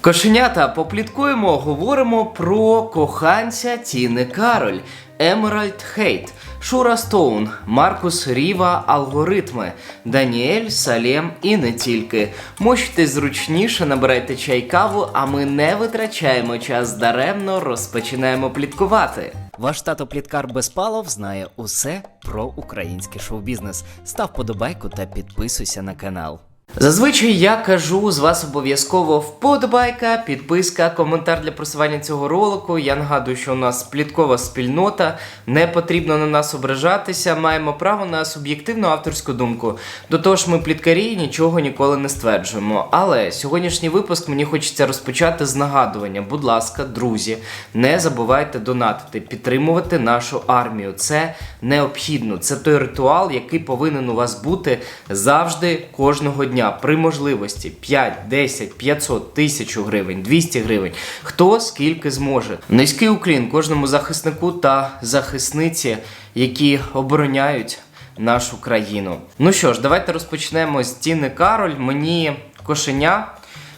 Кошенята, попліткуємо, говоримо про коханця Тіни Кароль, Емеральд Хейт, Шура Стоун, Маркус Ріва, Алгоритми, Даніель, Салєм і не тільки. Мочте зручніше, набирайте чай каву, а ми не витрачаємо час даремно, розпочинаємо пліткувати. Ваш тато Пліткар Безпалов знає усе про український шоу-бізнес. Став подобайку та підписуйся на канал. Зазвичай я кажу з вас обов'язково вподобайка, підписка, коментар для просування цього ролику. Я нагадую, що у нас пліткова спільнота, не потрібно на нас ображатися, маємо право на суб'єктивну авторську думку. До того ж, ми пліткарі нічого ніколи не стверджуємо. Але сьогоднішній випуск мені хочеться розпочати з нагадування. Будь ласка, друзі, не забувайте донатити, підтримувати нашу армію. Це необхідно. Це той ритуал, який повинен у вас бути завжди кожного дня. При можливості 5, 10, 500, 1000 гривень, 200 гривень. Хто скільки зможе. Низький уклін кожному захиснику та захисниці, які обороняють нашу країну. Ну що ж, давайте розпочнемо з Тіни Кароль. Мені кошеня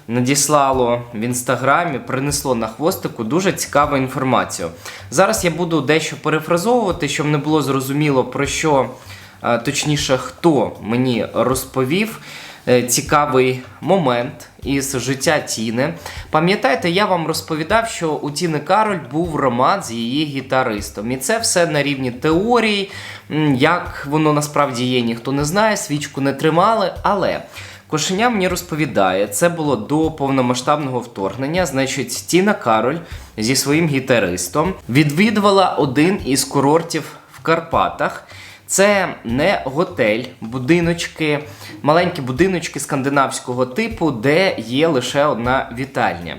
надіслало в інстаграмі, принесло на хвостику дуже цікаву інформацію. Зараз я буду дещо перефразовувати, щоб не було зрозуміло про що, е, точніше, хто мені розповів. Е, Цікавий момент із життя Тіни. Пам'ятаєте, я вам розповідав, що у Тіни Кароль був роман з її гітаристом. І це все на рівні теорії. Як воно насправді є, ніхто не знає, свічку не тримали, але. Кошеня мені розповідає, це було до повномасштабного вторгнення. Значить, Тіна Кароль зі своїм гітаристом відвідувала один із курортів в Карпатах. Це не готель, будиночки, маленькі будиночки скандинавського типу, де є лише одна вітальня.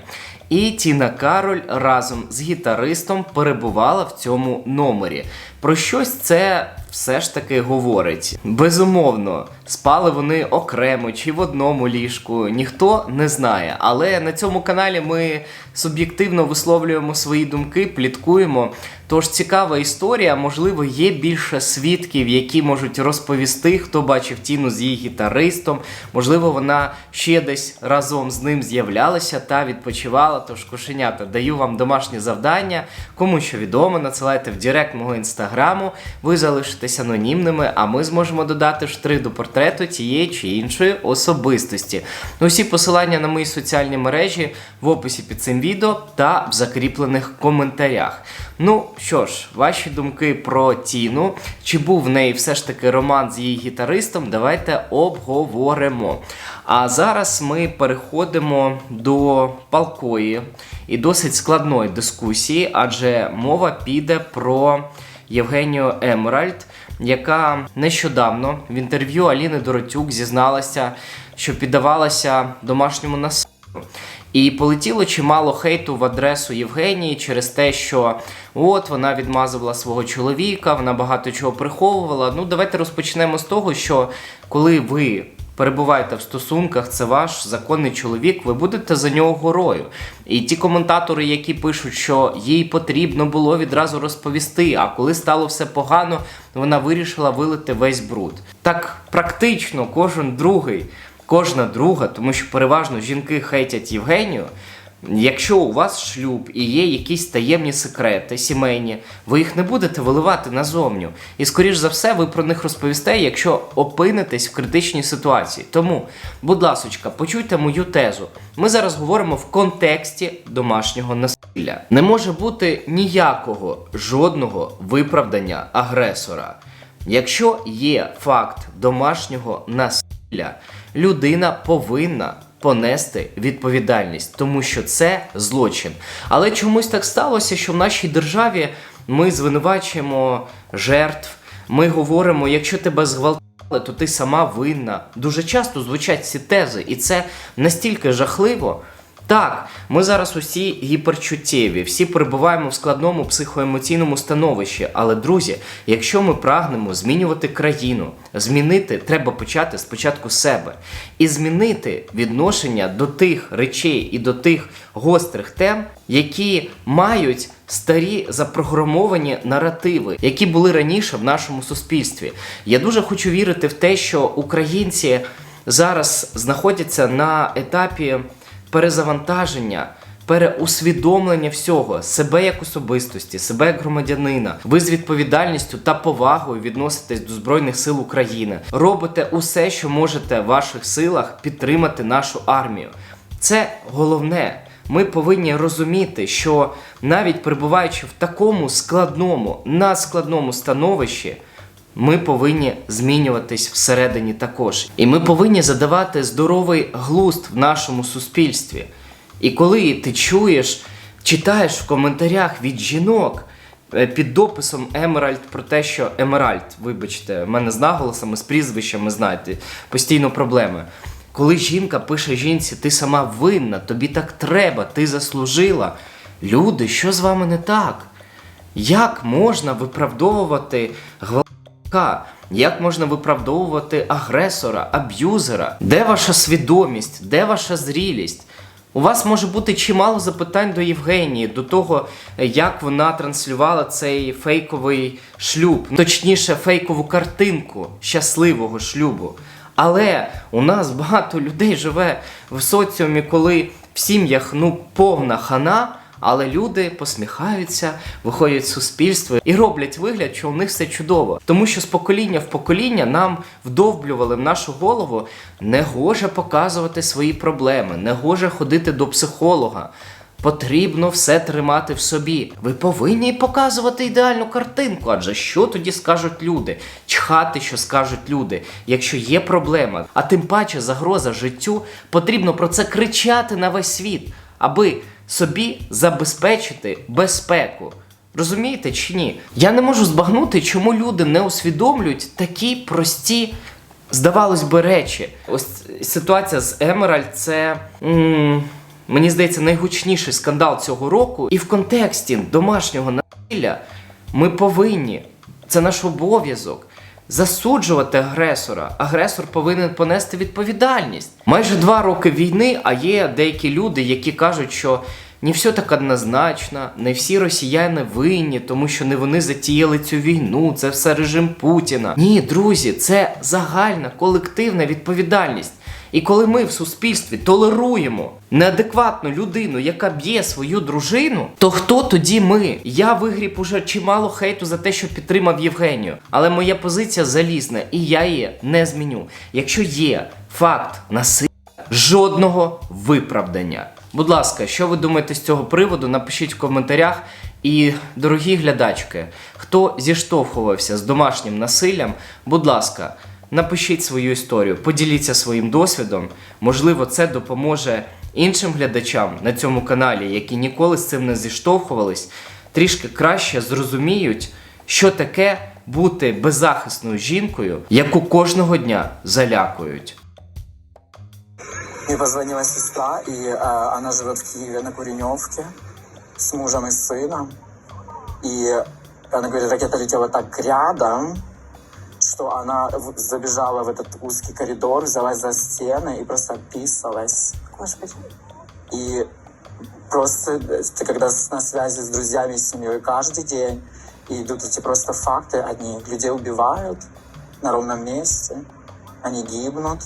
І Тіна Кароль разом з гітаристом перебувала в цьому номері. Про щось це все ж таки говорить. Безумовно, спали вони окремо чи в одному ліжку, ніхто не знає. Але на цьому каналі ми суб'єктивно висловлюємо свої думки, пліткуємо. Тож цікава історія, можливо, є більше свідків, які можуть розповісти, хто бачив Тіну з її гітаристом. Можливо, вона ще десь разом з ним з'являлася та відпочивала. Тож кошенята, даю вам домашнє завдання. Кому що відомо, надсилайте в Директ мого інстаграму. Ви залишитесь анонімними, а ми зможемо додати штрих до портрету тієї чи іншої особистості. Усі посилання на мої соціальні мережі в описі під цим відео та в закріплених коментарях. Ну що ж, ваші думки про Тіну, чи був в неї все ж таки роман з її гітаристом, давайте обговоримо. А зараз ми переходимо до палкої і досить складної дискусії, адже мова піде про Євгенію Емеральд, яка нещодавно в інтерв'ю Аліни Доротюк зізналася, що піддавалася домашньому насильству. І полетіло чимало хейту в адресу Євгенії через те, що от вона відмазувала свого чоловіка, вона багато чого приховувала. Ну, давайте розпочнемо з того, що коли ви перебуваєте в стосунках, це ваш законний чоловік, ви будете за нього горою. І ті коментатори, які пишуть, що їй потрібно було відразу розповісти, а коли стало все погано, вона вирішила вилити весь бруд. Так практично кожен другий кожна друга, тому що переважно жінки хейтять Євгенію. Якщо у вас шлюб і є якісь таємні секрети, сімейні, ви їх не будете виливати назовню. І, скоріш за все, ви про них розповісте, якщо опинитесь в критичній ситуації. Тому, будь ласочка, почуйте мою тезу. Ми зараз говоримо в контексті домашнього насилля. Не може бути ніякого жодного виправдання агресора. Якщо є факт домашнього насилля, людина повинна понести відповідальність, тому що це злочин. Але чомусь так сталося, що в нашій державі ми звинувачуємо жертв. Ми говоримо, якщо тебе зґвалтували, то ти сама винна. Дуже часто звучать ці тези, і це настільки жахливо. Так, ми зараз усі гіперчуттєві, всі перебуваємо в складному психоемоційному становищі. Але, друзі, якщо ми прагнемо змінювати країну, змінити треба почати спочатку себе і змінити відношення до тих речей і до тих гострих тем, які мають старі запрограмовані наративи, які були раніше в нашому суспільстві. Я дуже хочу вірити в те, що українці зараз знаходяться на етапі перезавантаження, переусвідомлення всього, себе як особистості, себе як громадянина. Ви з відповідальністю та повагою відноситесь до Збройних сил України. Робите усе, що можете в ваших силах підтримати нашу армію. Це головне. Ми повинні розуміти, що навіть перебуваючи в такому складному, надскладному становищі, ми повинні змінюватись всередині також. І ми повинні задавати здоровий глузд в нашому суспільстві. І коли ти чуєш, читаєш в коментарях від жінок е, під дописом Емеральд про те, що Емеральд, вибачте, в мене з наголосами, з прізвищами, знаєте, постійно проблеми. Коли жінка пише жінці, ти сама винна, тобі так треба, ти заслужила. Люди, що з вами не так? Як можна виправдовувати гвалтка? Як можна виправдовувати агресора, аб'юзера? Де ваша свідомість? Де ваша зрілість? У вас може бути чимало запитань до Євгенії, до того, як вона транслювала цей фейковий шлюб, точніше, фейкову картинку щасливого шлюбу. Але у нас багато людей живе в соціумі, коли в сім'ях ну повна хана. Але люди посміхаються, виходять в суспільство і роблять вигляд, що у них все чудово. Тому що з покоління в покоління нам вдовблювали в нашу голову не гоже показувати свої проблеми, не гоже ходити до психолога. Потрібно все тримати в собі. Ви повинні показувати ідеальну картинку. Адже що тоді скажуть люди? Чхати, що скажуть люди, якщо є проблема, а тим паче загроза життю, потрібно про це кричати на весь світ, аби собі забезпечити безпеку. Розумієте чи ні? Я не можу збагнути, чому люди не усвідомлюють такі прості, здавалось би, речі. Ось ситуація з Емеральд це. м, Мені здається, найгучніший скандал цього року. І в контексті домашнього насилля ми повинні, це наш обов'язок, засуджувати агресора. Агресор повинен понести відповідальність. Майже два роки війни, а є деякі люди, які кажуть, що не все так однозначно, не всі росіяни винні, тому що не вони затіяли цю війну, це все режим Путіна. Ні, друзі, це загальна колективна відповідальність. І коли ми в суспільстві толеруємо неадекватну людину, яка б'є свою дружину, то хто тоді ми? Я вигріб уже чимало хейту за те, що підтримав Євгенію. Але моя позиція залізна, і я її не зміню. Якщо є факт насилля, жодного виправдання. Будь ласка, що ви думаєте з цього приводу? Напишіть в коментарях. І, дорогі глядачки, хто зіштовхувався з домашнім насиллям, будь ласка, напишіть свою історію, поділіться своїм досвідом. Можливо, це допоможе іншим глядачам на цьому каналі, які ніколи з цим не зіштовхувались, трішки краще зрозуміють, що таке бути беззахисною жінкою, яку кожного дня залякують. Мне позвонила сестра, и э, она живет в Киеве на Куреневке с мужем и сыном. И она говорит, ракета летела так рядом, что она в- забежала в этот узкий коридор, взялась за стены и просто описалась. Господи. И просто э, ты когда с- на связи с друзьями, с семьей каждый день, и идут эти просто факты одни. Людей убивают на ровном месте, они гибнут.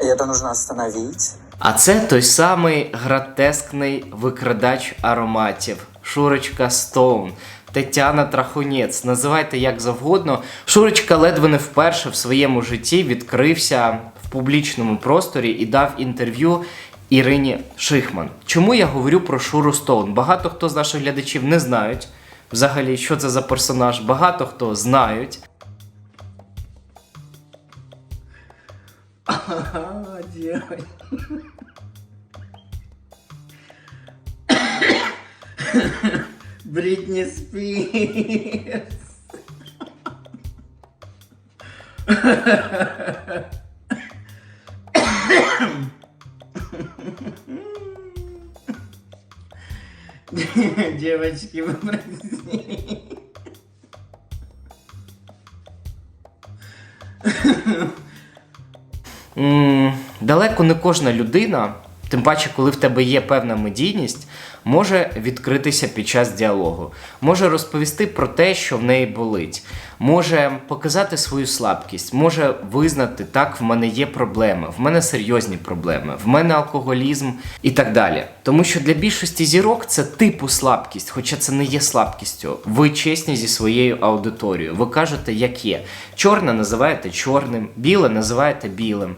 И это нужно остановить. А це той самий гратескний викрадач ароматів, Шурочка Стоун. Тетяна Трахунець, називайте як завгодно. Шурочка ледве не вперше в своєму житті відкрився в публічному просторі і дав інтерв'ю Ірині Шихман. Чому я говорю про Шуру Стоун? Багато хто з наших глядачів не знають взагалі, що це за персонаж. Багато хто знають. Бритни Спирс. Девочки, вы. Далеко не кожна людина Тим паче, коли в тебе є певна медійність, може відкритися під час діалогу, може розповісти про те, що в неї болить, може показати свою слабкість, може визнати, так, в мене є проблеми, в мене серйозні проблеми, в мене алкоголізм і так далі. Тому що для більшості зірок це типу слабкість, хоча це не є слабкістю. Ви чесні зі своєю аудиторією. Ви кажете, як є. Чорне називаєте чорним, біле називаєте білим.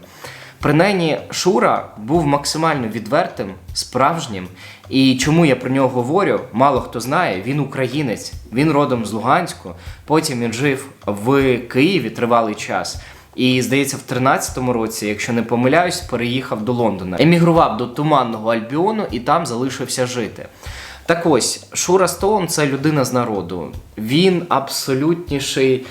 Принаймні, Шура був максимально відвертим, справжнім. І чому я про нього говорю? Мало хто знає, він українець, він родом з Луганську. Потім він жив в Києві тривалий час. І здається, в 13-му році, якщо не помиляюсь, переїхав до Лондона. Емігрував до туманного Альбіону і там залишився жити. Так ось, Шура Стоун це людина з народу. Він абсолютніший.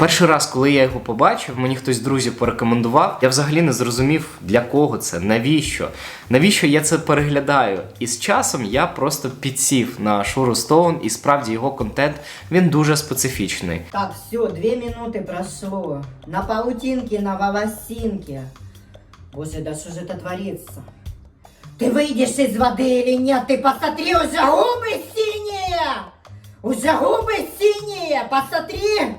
Перший раз, коли я його побачив, мені хтось з друзів порекомендував. Я взагалі не зрозумів, для кого це, навіщо. Навіщо я це переглядаю? І з часом я просто підсів на Шуру Стоун, і справді його контент він дуже специфічний. Так, все, две минуты прошло. На паутинке, на волосинке. Боже, да что же это творится? Ты выйдешь из воды или нет? Ты посмотри, уже губы синие! Уже губы синие! Посмотри!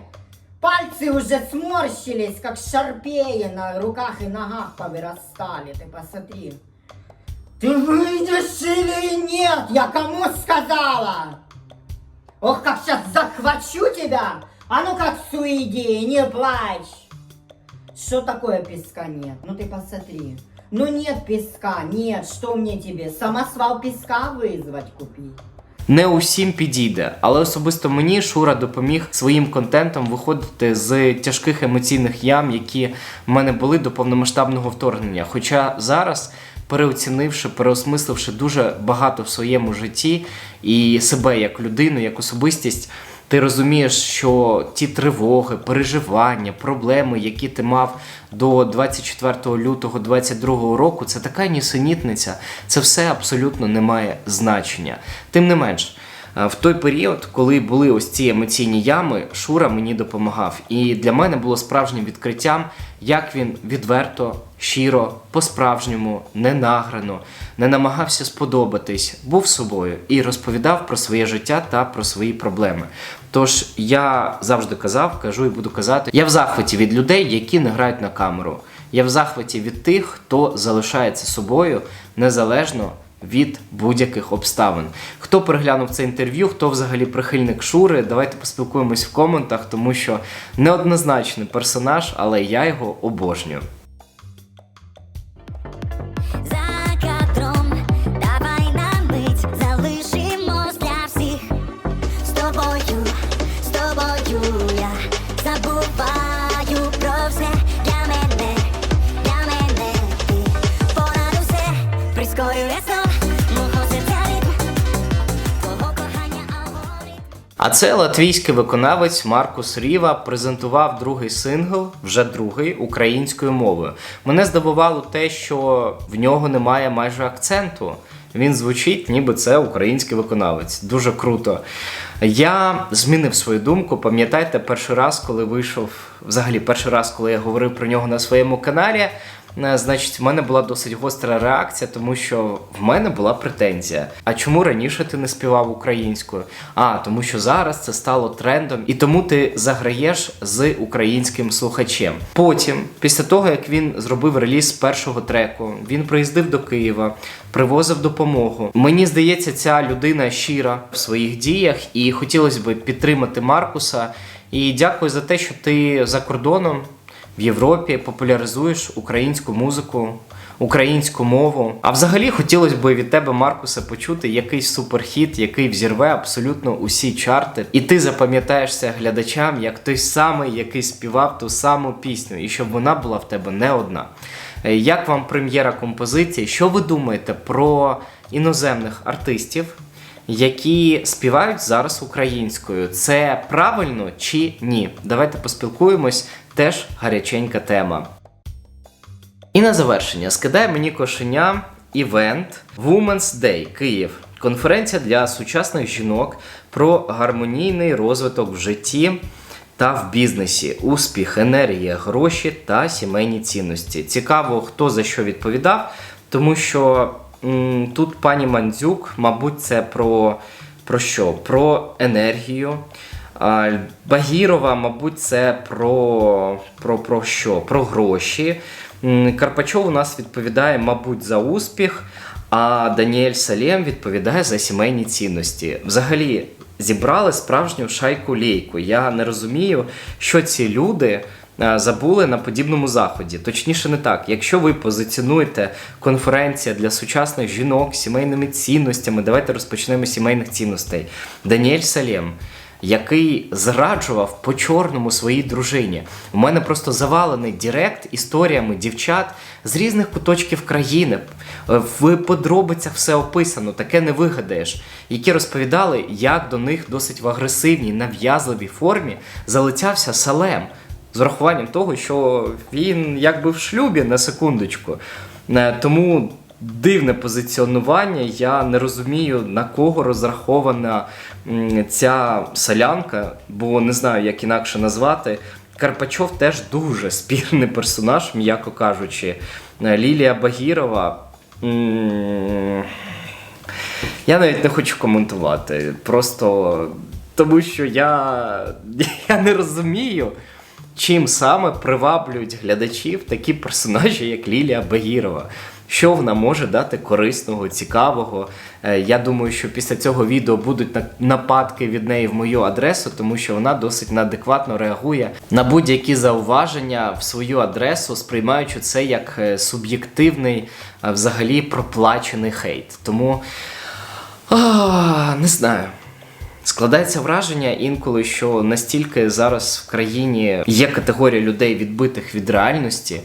Пальцы уже сморщились, как шарпеи на руках и ногах повырастали. Ты посмотри. Ты выйдешь или нет? Я кому сказала? Ох, как сейчас захвачу тебя! А ну как суиди, не плачь! Что такое песка нет? Ну ты посмотри. Ну нет песка, нет, что мне тебе? Самосвал песка вызвать купить? Не усім підійде, але особисто мені Шура допоміг своїм контентом виходити з тяжких емоційних ям, які в мене були до повномасштабного вторгнення. Хоча зараз, переоцінивши, переосмисливши дуже багато в своєму житті і себе як людину, як особистість. Ти розумієш, що ті тривоги, переживання, проблеми, які ти мав до 24 лютого 22 року, це така нісенітниця, це все абсолютно не має значення. Тим не менш, в той період, коли були ось ці емоційні ями, Шура мені допомагав. І для мене було справжнім відкриттям, як він відверто, щиро, по-справжньому, не награно, не намагався сподобатись, був собою і розповідав про своє життя та про свої проблеми. Тож я завжди казав, кажу і буду казати: я в захваті від людей, які не грають на камеру. Я в захваті від тих, хто залишається собою незалежно від будь-яких обставин. Хто переглянув це інтерв'ю, хто взагалі прихильник Шури, давайте поспілкуємось в коментах, тому що неоднозначний персонаж, але я його обожнюю. А це латвійський виконавець Маркус Ріва презентував другий сингл, вже другий українською мовою. Мене здивувало те, що в нього немає майже акценту. Він звучить, ніби це український виконавець. Дуже круто. Я змінив свою думку. Пам'ятаєте, перший раз, коли вийшов, взагалі, перший раз, коли я говорив про нього на своєму каналі. Е, Значить, в мене була досить гостра реакція, тому що в мене була претензія. А чому раніше ти не співав українською? А тому що зараз це стало трендом, і тому ти заграєш з українським слухачем. Потім, після того як він зробив реліз першого треку, він приїздив до Києва, привозив допомогу. Мені здається, ця людина щира в своїх діях, і хотілося б підтримати Маркуса. І дякую за те, що ти за кордоном в Європі популяризуєш українську музику, українську мову. А взагалі хотілося б від тебе, Маркусе, почути якийсь суперхіт, який взірве абсолютно усі чарти. І ти запам'ятаєшся глядачам як той самий, який співав ту саму пісню, і щоб вона була в тебе не одна. Е, Як вам прем'єра композиції? Що ви думаєте про іноземних артистів? які співають зараз українською. Це правильно чи ні? Давайте поспілкуємось. Теж гаряченька тема. І на завершення скидає мені кошеня івент Women's Day Київ. Конференція для сучасних жінок про гармонійний розвиток в житті та в бізнесі, успіх, енергія, гроші та сімейні цінності. Цікаво, хто за що відповідав. тому що м, тут пані Мандзюк, мабуть, це про, про що? Про енергію. Багірова, мабуть, це про, про, про що? Про гроші. Карпачов у нас відповідає, мабуть, за успіх, а Даніель Салєм відповідає за сімейні цінності. Взагалі, зібрали справжню шайку лейку. Я не розумію, що ці люди. е, Забули на подібному заході. Точніше, не так. Якщо ви позиціонуєте конференція для сучасних жінок з сімейними цінностями, давайте розпочнемо з сімейних цінностей. Даніель Салєм, який зраджував по чорному своїй дружині. У мене просто завалений Дірект історіями дівчат з різних куточків країни. В подробицях все описано, таке не вигадаєш, які розповідали, як до них досить в агресивній, нав'язливій формі залицявся Салем. З урахуванням того, що він якби в шлюбі на секундочку. Е, Тому дивне позиціонування. Я не розумію, на кого розрахована ця солянка, бо не знаю, як інакше назвати. Карпачов теж дуже спірний персонаж, м'яко кажучи. Е, Лілія Багірова. Я навіть не хочу коментувати. Просто тому що я, я не розумію, чим саме приваблюють глядачів такі персонажі, як Лілія Багірова. Що вона може дати корисного, цікавого. Е, Я думаю, що після цього відео будуть нападки від неї в мою адресу, тому що вона досить неадекватно реагує на будь-які зауваження в свою адресу, сприймаючи це як е, суб'єктивний, взагалі проплачений хейт. Тому а, не знаю. Складається враження інколи, що настільки зараз в країні є категорія людей, відбитих від реальності,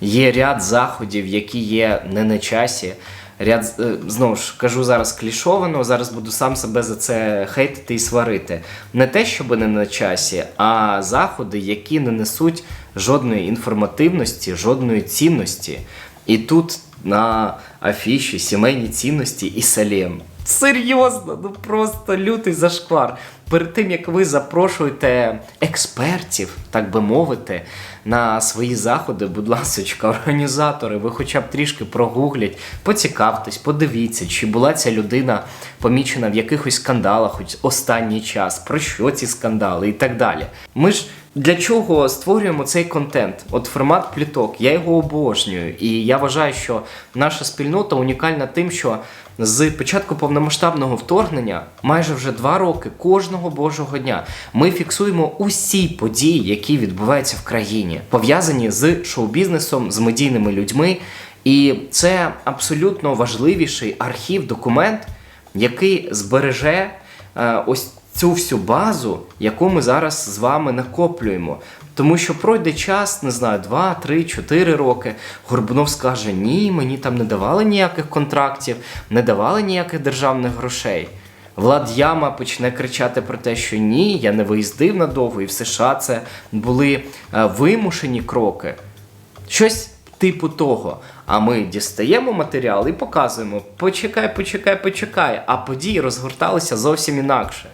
є ряд заходів, які є не на часі. Ряд е, знову ж кажу зараз клішовано, зараз буду сам себе за це хейтити і сварити. Не те, щоб не на часі, а заходи, які не несуть жодної інформативності, жодної цінності. І тут на афіші сімейні цінності і салєм. Серйозно, ну просто лютий зашквар. Перед тим як ви запрошуєте експертів, так би мовити, на свої заходи, будь ласка, організатори, ви хоча б трішки прогуглять, поцікавтесь, подивіться, чи була ця людина помічена в якихось скандалах хоч останній час, про що ці скандали і так далі. Ми ж для чого створюємо цей контент? От формат пліток, я його обожнюю. І я вважаю, що наша спільнота унікальна тим, що з початку повномасштабного вторгнення, майже вже два роки, кожного божого дня, ми фіксуємо усі події, які відбуваються в країні, пов'язані з шоу-бізнесом, з медійними людьми. І це абсолютно важливіший архів, документ, який збереже е, ось цю всю базу, яку ми зараз з вами накоплюємо. Тому що пройде час, не знаю, 2, 3, 4 роки. Горбунов скаже: ні, мені там не давали ніяких контрактів, не давали ніяких державних грошей. Влад Яма почне кричати про те, що ні, я не виїздив надовго, і в США це були е, вимушені кроки. Щось типу того. А ми дістаємо матеріал і показуємо: почекай, почекай, почекай. А події розгорталися зовсім інакше.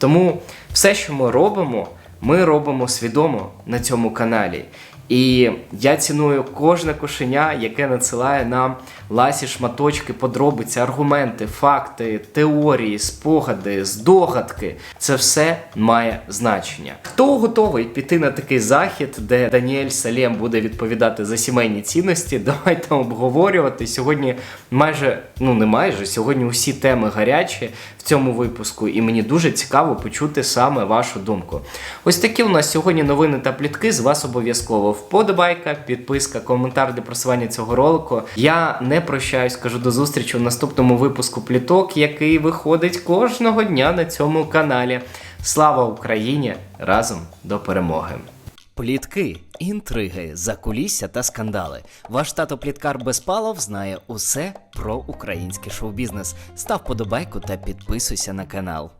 Тому все, що ми робимо, ми робимо свідомо на цьому каналі. І я ціную кожне кошеня, яке надсилає нам ласі шматочки, подробиці, аргументи, факти, теорії, спогади, здогадки. Це все має значення. Хто готовий піти на такий захід, де Даніель Салєм буде відповідати за сімейні цінності? Давайте обговорювати. Сьогодні майже, ну не майже, сьогодні усі теми гарячі в цьому випуску, і мені дуже цікаво почути саме вашу думку. Ось такі у нас сьогодні новини та плітки. З вас обов'язково вподобайка, підписка, коментар для просування цього ролику. Я не прощаюсь, кажу до зустрічі у наступному випуску пліток, який виходить кожного дня на цьому каналі. Слава Україні! Разом до перемоги! Плітки, інтриги, закулісся та скандали. Ваш тато Пліткар Безпалов знає усе про український шоу-бізнес. Став подобайку та підписуйся на канал.